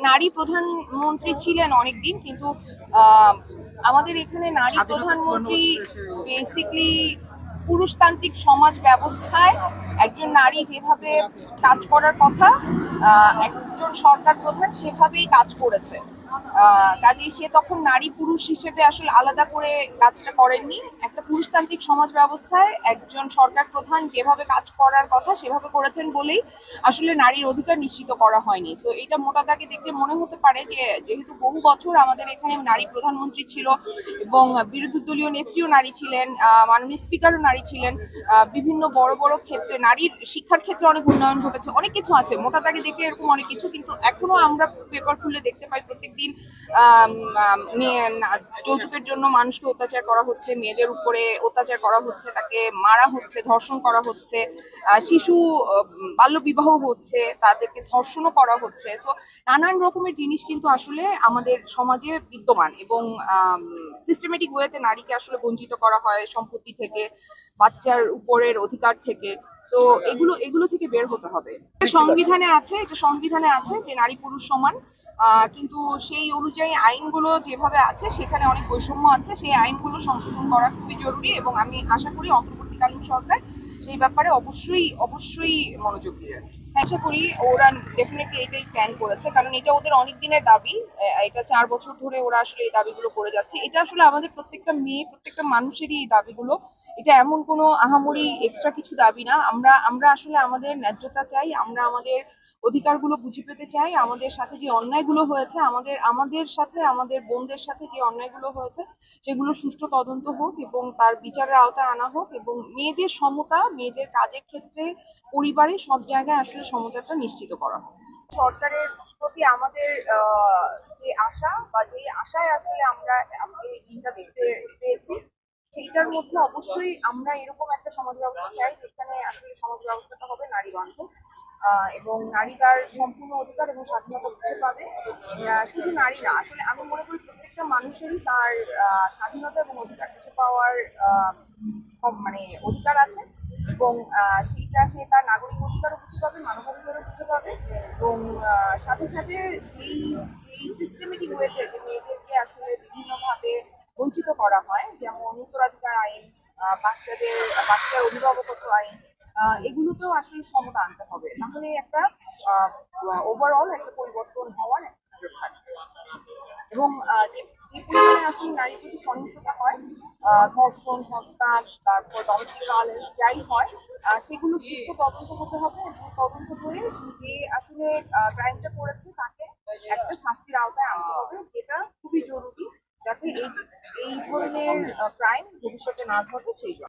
নারী প্রধানমন্ত্রী ছিলেন অনেকদিন কিন্তু আমাদের এখানে নারী প্রধানমন্ত্রী বেসিকলি পুরুষতান্ত্রিক সমাজ ব্যবস্থায় একজন নারী যেভাবে কাজ করার কথা একজন সরকার প্রধান সেভাবেই কাজ করেছে। আহ, কাজেই সে তখন নারী পুরুষ হিসেবে আসলে আলাদা করে কাজটা করেননি। একটা পুরুষতান্ত্রিক সমাজ ব্যবস্থায় একজন সরকার প্রধান যেভাবে কাজ করার কথা সেভাবে করেছেন বলেই আসলে নারীর অধিকার নিশ্চিত করা হয়নি। সো এটা মোটা দাগে দেখলে মনে হতে পারে যে, যেহেতু বহু বছর আমাদের এখানে নারী প্রধানমন্ত্রী ছিল এবং বিরোধী দলীয় নেত্রীও নারী ছিলেন মাননীয় স্পিকারও নারী ছিলেন বিভিন্ন বড় বড় ক্ষেত্রে নারীর শিক্ষার ক্ষেত্রে অনেক উন্নয়ন ঘটেছে, অনেক কিছু আছে। মোটা দাগে দেখলে এরকম অনেক কিছু, কিন্তু এখনও আমরা পেপার খুলে দেখতে পাই প্রত্যেকদিন যৌতুকের জন্য মানুষকে অত্যাচার করা হচ্ছে, মেয়েদের উপরে অত্যাচার করা হচ্ছে, তাকে মারা হচ্ছে, ধর্ষণ করা হচ্ছে শিশু বাল্যবিবাহ হচ্ছে, তাদেরকে ধর্ষণও করা হচ্ছে। সো নানান রকমের জিনিস কিন্তু আসলে আমাদের সমাজে বিদ্যমান এবং সিস্টেমেটিক ওয়েতে নারীকে আসলে বঞ্চিত করা হয় সম্পত্তি থেকে, বাচ্চার উপরের অধিকার থেকে। তো এগুলো এগুলো থেকে বের হতে হবে। সংবিধানে আছে, এটা সংবিধানে আছে যে নারী পুরুষ সমান কিন্তু সেই অনুযায়ী আইনগুলো যেভাবে আছে, সেখানে অনেক বৈষম্য আছে। সেই আইনগুলো সংশোধন করা খুবই জরুরি এবং আমি আশা করি অন্তর্বর্তীকালীন সরকার সেই ব্যাপারে অবশ্যই অবশ্যই মনোযোগ দিবে আশা করি ওরা ডেফিনেটলি এটাই প্ল্যান করেছে। কারণ এটা ওদের অনেক দিনের দাবি এটা চার বছর ধরে ওরা আসলে এই দাবিগুলো করে যাচ্ছে। এটা আসলে আমাদের প্রত্যেকটা মেয়ে, প্রত্যেকটা মানুষেরই এই দাবিগুলো। এটা এমন কোনো আহামরি এক্সট্রা কিছু দাবি না। আমরা আমরা আসলে আমাদের ন্যায্যতা চাই। আমরা আমাদের অধিকারগুলো বুঝে পেতে চাই। আমাদের সাথে যে অন্যায়গুলো হয়েছে, আমাদের আমাদের সাথে, আমাদের বোনদের সাথে যে অন্যায়গুলো হয়েছে, সেগুলো সুষ্ঠু তদন্ত হোক এবং তার বিচারের আওতায় আনা হোক এবং মেয়েদের সমতা, মেয়েদের কাজের ক্ষেত্রে পরিবারে সব জায়গায় আসলে সমতাটা নিশ্চিত করা হোক। সরকারের প্রতি আমাদের যে আশা বা যে আশায় আসলে আমরা আজকে দিনটা দেখতে পেয়েছি, সেইটার মধ্যে অবশ্যই আমরা এরকম একটা সমাজ ব্যবস্থা চাই যেখানে আসলে সমাজ ব্যবস্থাটা হবে নারী বান্ধব এবং নারী তার সম্পূর্ণ অধিকার এবং স্বাধীনতা বুঝে পাবে। শুধু নারী না, আসলে আমি মনে করি প্রত্যেকটা মানুষেরই তার স্বাধীনতা এবং অধিকার বুঝে পাওয়ার মানে অধিকার আছে এবং সেইটা সে তার নাগরিক অধিকারও বুঝে পাবে, মানবাধিকারও বুঝে পাবে এবং সাথে সাথে যেই যেই সিস্টেমেটিক ওয়েতে যে মেয়েদেরকে আসলে বিভিন্নভাবে বঞ্চিত করা হয়, যেমন উত্তরাধিকার আইন বাচ্চাদের, বাচ্চার অভিভাবকত্ব আইন এগুলোতেও আসলে সমতা আনতে হবে। তাহলে একটা ওভারঅল একটা পরিবর্তন হওয়ার একটা সুযোগ থাকবে। এবং যে পরিমাণে আসলে নারীর প্রতি সহিংসতা হয় ধর্ষণ হত্যা তারপর ডোমেস্টিক ভায়োলেন্স যাই হয় সেগুলো সুষ্ঠু তদন্ত হতে হবে এবং তদন্ত করে যে আসলে ক্রাইমটা করেছে তাকে একটা শাস্তির আওতায় আনতে হবে, যেটা খুবই জরুরি, যাতে এই এই ধরনের ক্রাইম ভবিষ্যতে না ঘটে, সেই জন্য।